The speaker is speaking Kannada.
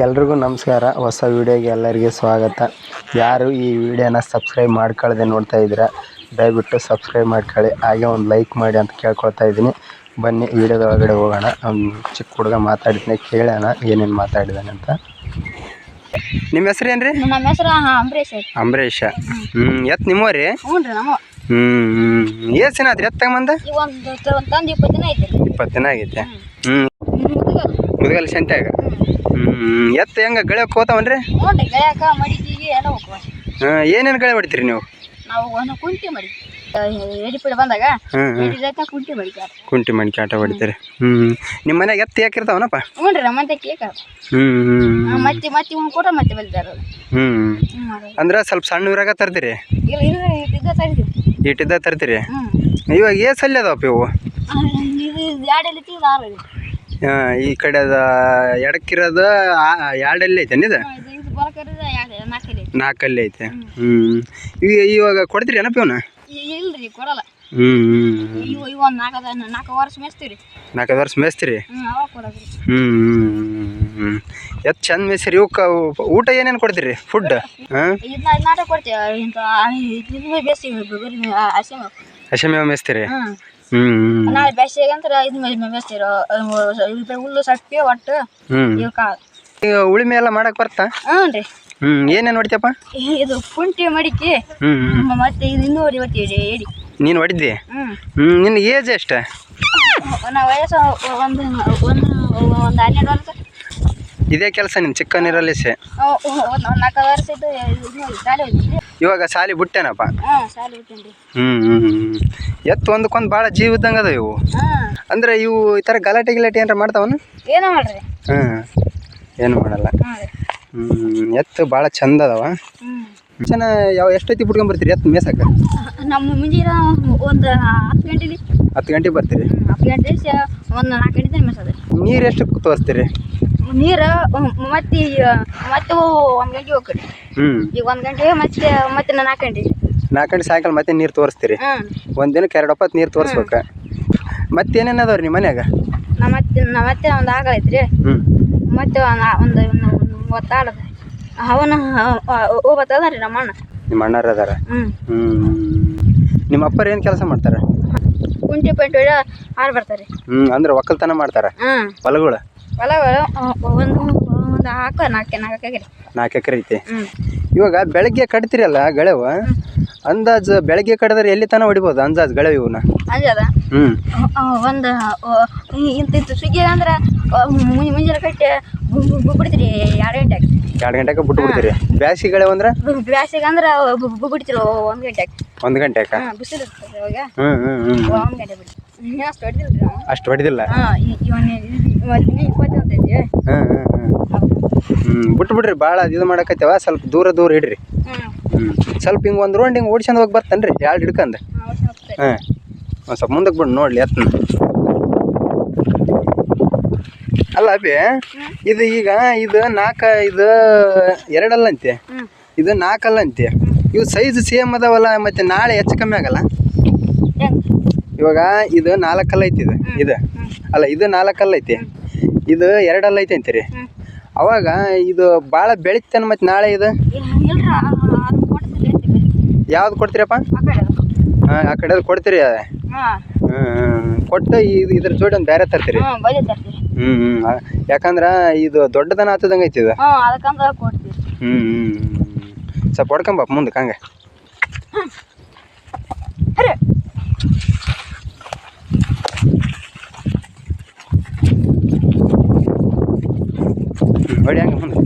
ಎಲ್ರಿಗೂ ನಮಸ್ಕಾರ. ಹೊಸ ವೀಡಿಯೋಗೆ ಎಲ್ಲರಿಗೆ ಸ್ವಾಗತ. ಯಾರು ಈ ವಿಡಿಯೋನ ಸಬ್ಸ್ಕ್ರೈಬ್ ಮಾಡ್ಕೊಳ್ಳದೆ ನೋಡ್ತಾ ಇದ್ದೀರಾ ದಯವಿಟ್ಟು ಸಬ್ಸ್ಕ್ರೈಬ್ ಮಾಡ್ಕೊಳ್ಳಿ. ಹಾಗೆ ಒಂದು ಲೈಕ್ ಮಾಡಿ ಅಂತ ಕೇಳ್ಕೊಳ್ತಾ ಇದ್ದೀನಿ. ಬನ್ನಿ ವೀಡಿಯೋದ ಒಳಗಡೆ ಹೋಗೋಣ. ಅವ್ನು ಚಿಕ್ಕ ಹುಡುಗ ಮಾತಾಡಿದ್ನೆ ಕೇಳೋಣ ಏನೇನು ಮಾತಾಡಿದಾನೆ ಅಂತ. ನಿಮ್ಮ ಹೆಸ್ರು ಏನು ರೀ ನಮ್ಮ ಹೆಸರು ಅಂಬರೀಶ್ ಅಂಬರೀಷ ಹ್ಞೂ ಎತ್ತು ಹ್ಞೂ ರೀ ನಮ್ಮ ಹ್ಞೂ ಹ್ಞೂ ಎತ್ತು ತಗೊಂಬಂದ? ಒಂದು ಒಂದು ಇಪ್ಪತ್ತು ದಿನ ಐತಿ. ಇಪ್ಪತ್ತು ದಿನ ಆಗೈತೆ. ಹ್ಞೂ ಮುದುಗಲ್ ಸಂತ್ಯಾಗ ಹ್ಞೂ ಎತ್ತು ಹೆಂಗೆ ಗೆಳೆಯಕ್ಕೆ ಹೋತಾವನ್ರಿ? ಹ್ಞೂ ರೀ ಗೆಳೆಯಕ ಮಡಿಜಿಗೆ ಎಲ್ಲ ಹೋಗುವ ಹಾಂ ಏನೇನು ಗಳೆ ಹೊಡಿತೀರಿ ನೀವು? ನಾವು ಒಂದು ಕುಂಟಿ ಮಡಿ. ಬಂದಾಗ ಹ್ಞೂ ಹ್ಞೂ ಕುಂಟಿ ಮಣಿಕೆ ಆಟ ಹೊಡಿತೀರಿ. ಹ್ಞೂ ನಿಮ್ಮ ಮನ್ಯಾಗ ಎತ್ತ ಯಾಕಿರ್ತಾವನಪ್ಪ ಹ್ಞೂ ರೀ ನಮ್ಮಂತೆ ಕೇಕ್ ಹ್ಞೂ ಹ್ಞೂ ಮತ್ತೆ ಮತ್ತೆ ಒಂದು ಕೊಟ್ರೆ ಮತ್ತೆ ಬೆಳಿತಾರೆ ಹ್ಞೂ ಹ್ಞೂ ಅಂದ್ರೆ ಸ್ವಲ್ಪ ಸಣ್ಣ ಊರಾಗ ತರ್ತೀರಿ? ಇಲ್ಲ ಇಲ್ಲ ಇದ್ದ ತರಿದ್ವಿ ಇಟ್ಟಿದ್ದ ತರ್ತೀರಿ? ಹ್ಞೂ ಇವಾಗ ಏ ಅಲ್ಲಿ ಅದಾವಪ್ಪ ಇವು? ಇದು ಎರಡಲ್ಲಿ ಆರು ಈ ಕಡೆ ಅದ ಎಡಕ್ಕಿರೋದು ಎರಡಲ್ಲಿ ಐತೆ ಇದು? ಎರಡು ನಾಲ್ಕಲ್ಲಿ ಐತೆ. ಹ್ಮ್. ಇವಾಗ ಕೊಡ್ತೀರಿ ಏನಪ್ಪ ಇವನು ಇಲ್ರಿ ಕೊಡಲ್ಲ. ನಾಲ್ಕು ನಾಲ್ಕು ಮೇಯಿಸ್ತೀರಿ ನಾಲ್ಕೈದು ವರ್ಷ ಮೇಸ್ತೀರಿ? ಹ್ಞೂ ಎತ್ ಚಂದ ಮೇಸ್ರಿ ಇವಕ್ಕ ಊಟ ಏನೇನು ಕೊಡ್ತೀರಿ? ಫುಡ್ ಮೇಯಿಸ್ತೀರಿ ಹಸಿಮೇವ. ಮೇಸ್ತೀರಿ? ಹ್ಞೂ ನಾಳೆ ಬೇಸಿಗೆ ಅಂತ ಇದು ಬೇಸ್ತೀರೋ ಇದು ಹುಲ್ಲು ಸಟ್ಟಿ ಒಟ್ಟು ಇವ್ ಕಾಳು. ಉಳಿಮೆ ಎಲ್ಲ ಮಾಡಕ್ ಬರ್ತಾ? ಹ್ಞೂ ರೀ. ಏನೇನು ಹೊಡಿತಪ್ಪ? ಇದು ಕುಂಟಿ ಮಡಿಕೆ. ಮತ್ತೆ ಇದು ಇನ್ನೂರು ಹೇಳಿ ನೀನು ಹೊಡಿದ್ದಿ? ಹ್ಞೂ ಹ್ಞೂ ನಿನ್ನ ಏಜ್ ಎಷ್ಟು? ನಾವು ವಯಸ್ಸು ಒಂದು ಒಂದು ಒಂದು ಹನ್ನೆರಡು ವರ್ಷ. ಇದೇ ಕೆಲಸ ನಿಮ್ಮ ಚಿಕ್ಕನಿರಲಿ ಸೆ ಒಂದು ನಾಲ್ಕು ವರ್ಷ ಇದ್ದು ಶಾಲೆ ಇವಾಗ ಸಾಲಿ ಬಿಟ್ಟೇನಪ್ಪ ಹ್ಮ್ ಹ್ಮ್ ಎತ್ತು ಒಂದಕ್ಕೊಂದು ಭಾಳ ಜೀವ ಇದ್ದಂಗೆ ಅದ ಇವು. ಅಂದ್ರೆ ಇವು ಈ ಥರ ಗಲಾಟೆ ಗಿಲಾಟೆ ಏನಾರ ಮಾಡ್ತಾವನು ಏನೋ ಮಾಡ್ರಿ. ಹಾಂ ಏನು ಮಾಡಲ್ಲ. ಹ್ಞೂ ಎತ್ತು ಭಾಳ ಚಂದ ಅದಾವ. ಚೆನ್ನ ಯಾವ ಎಷ್ಟೊತ್ತಿಗೆ ಬಿಟ್ಕೊಂಬರ್ತೀರಿ ಎತ್ತು ಮೇಸಕ್ಕೆ? ನಮ್ಮ ಮುಂಜಿನ ಒಂದು ಹತ್ತು ಗಂಟೆಲಿ. ಹತ್ತು ಗಂಟೆಗೆ ಬರ್ತೀರಿ. ಹತ್ತು ಗಂಟೆ ಒಂದು ನಾಲ್ಕು ಗಂಟೆ ಮೇಸದ. ನೀರು ಎಷ್ಟು ತೋರಿಸ್ತೀರಿ? ನೀರು ಹ್ಮ್, ಮತ್ತೆ ಮತ್ತೆ ಒಂದು ಗಂಟೆ ಹೋಗ್ರಿ. ಹ್ಞೂ ಈಗ ಒಂದು ಗಂಟೆ ಮತ್ತೆ ಮತ್ತೆ ನಾಲ್ಕು ಗಂಟೆ. ನಾಲ್ಕು ಗಂಟೆ ಸಾಯಂಕಾಲ ಮತ್ತೆ ನೀರು ತೋರಿಸ್ತೀರಿ. ಹ್ಮ್. ಒಂದು ದಿನಕ್ಕೆ ಎರಡು ಒಪ್ಪತ್ತು ನೀರು ತೋರಿಸ್ಬೇಕು. ಮತ್ತೇನೇನು ಅದಾವ ರೀ ನಿಮ್ಮ ಮನ್ಯಾಗ? ನಮ್ಮ ಮತ್ತೆ ನಮ್ಮ ಮತ್ತೆ ಒಂದು ಆಕಳ ಐತ್ರಿ. ಹ್ಞೂ ಮತ್ತೆ ಒಂದು ಒಂದು ಒಂದು ಮೂವತ್ತು ಆಡದ ಅವನ ಹೋಗ್ಬತ್ತದ ರೀ ನಮ್ಮ ಅಣ್ಣ. ನಿಮ್ಮ ಅಣ್ಣಾರ ಅದಾರ? ಹ್ಞೂ ಹ್ಞೂ ನಿಮ್ಮ ಅಪ್ಪರು ಏನು ಕೆಲಸ ಮಾಡ್ತಾರೆ? ಕುಂಟಿ ಪಂಟಿ ಹೊಡ್ಯ ಆರು ಬರ್ತಾರೆ. ಹ್ಞೂ ಅಂದ್ರೆ ಒಕ್ಕಲ್ತನ ಮಾಡ್ತಾರೆ? ಹ್ಞೂ ಹೊಲಗಳು? ಒಂದು ಒಂದು ಹಾಕ ನಾಲ್ಕು ನಾಲ್ಕು ಎಕರೆ. ನಾಲ್ಕು ಎಕರೆ ಐತಿ. ಹ್ಞೂ ಇವಾಗ ಬೆಳಗ್ಗೆ ಕಟ್ತಿರಲ್ಲ ಗೆಳೆವ ಅಂದಾಜು ಬೆಳಗ್ಗೆ ಕಟ್ಟಿದ್ರೆ ಎಲ್ಲಿ ತನಕ ಹೊಡಿಬೋದು ಅಂದಾಜು ಗೆಳೆವ ಇವನ್ನ ಹ್ಞೂ ಒಂದು ಸುಗ್ಗಿ ಅಂದ್ರೆ ಮುಂಜೆ ಮುಂಜಾನೆ ಕಟ್ಟಿ ಬಿಡ್ತೀರಿ ಎರಡು ಗಂಟೆಗೆ ಎರಡು ಗಂಟೆಗೆ ಬಿಟ್ಟು ಬಿಡ್ತೀರಿ ಬ್ಯಾಸಿಗೆ ಗೆಳೆವ ಅಂದ್ರೆ ಬ್ಯಾಸಿಗೆ ಅಂದ್ರೆ ಬಿಡ್ತೀರಿ ಒಂದು ಗಂಟೆಗೆ. ಒಂದು ಗಂಟೆಗೆ? ಹಾಂ ಬಿಸಿಲು ಇರ್ತದೆ ಅವಾಗ ಹ್ಞೂ ಹ್ಞೂ ಹ್ಞೂ ಒಂದು ಗಂಟೆ ಬಿಡ್ತೀವಿ ಇನ್ನೂ ಅಷ್ಟು ಹೊಡೆದಿಲ್ಲ ರೀ ಅಷ್ಟು ಹಾಂ ಹ್ಞೂ ಬಿಟ್ಟು ಬಿಡ್ರಿ ಭಾಳ ಇದು ಮಾಡಕತ್ತೇವ? ಸ್ವಲ್ಪ ದೂರ ದೂರ ಇಡ್ರಿ. ಹ್ಞೂ ಸ್ವಲ್ಪ ಹಿಂಗೆ ಒಂದು ರೌಂಡ್ ಹಿಂಗೆ ಓಡಿಸ್ಕೊಂಡ್ ಹೋಗಿ ಬರ್ತಾನೆ ರೀ ಎರಡು ಹಿಡ್ಕಂದು ಹಾಂ ಹಾಂ ಒಂದು ಸ್ವಲ್ಪ ಮುಂದಕ್ಕೆ ಬಿಡು ನೋಡ್ಲಿ ಎತ್ತನ ಅಲ್ಲ ಅಭಿ ಇದು ಈಗ ಇದು ನಾಲ್ಕ ಇದು ಎರಡಲ್ಲ ಅಂತೆ ಇದು ನಾಲ್ಕಲ್ಲಂತೆ ಇವು ಸೈಜ್ ಸೇಮ್ ಅದಾವಲ್ಲ ಮತ್ತೆ ನಾಳೆ ಹೆಚ್ಚು ಕಮ್ಮಿ ಆಗಲ್ಲ? ಇವಾಗ ಇದು ನಾಲ್ಕಲ್ಲ ಐತಿ ಇದು. ಇದು ಅಲ್ಲ ಇದು ನಾಲ್ಕಲ್ಲ ಐತಿ ಇದು ಎರಡಲ್ಲ ಐತಿ ಅಂತೀರಿ ಅವಾಗ ಇದು ಭಾಳ ಬೆಳಿತಾನೆ ಮತ್ತೆ ನಾಳೆ ಇದು? ಯಾವ್ದು ಕೊಡ್ತೀರಪ್ಪ? ಆ ಕಡೆ ಹಾಂ ಆ ಕಡೆ ಕೊಡ್ತೀರಿ. ಕೊಟ್ಟು ಇದು ಇದ್ರ ಜೋಡಿ ಒಂದು ಬೇರೆ ತರ್ತೀರಿ ಹ್ಞೂ ಹ್ಞೂ ಯಾಕಂದ್ರೆ ಇದು ದೊಡ್ಡದನ ಆತದಂಗೆ ಐತಿ ಇದು? ಹ್ಞೂ ಅದಕ್ಕಂತ ಕೊಡ್ತೀವಿ. ಹ್ಞೂ ಹ್ಞೂ ಸ್ವಲ್ಪ ಹೊಡ್ಕಂಬಪ್ಪ ಮುಂದಕ್ಕೆ ಹಂಗೆ. ಅರೆ. ಹೊಡಿ ಹಂಗೆ ಮುಂದೆ.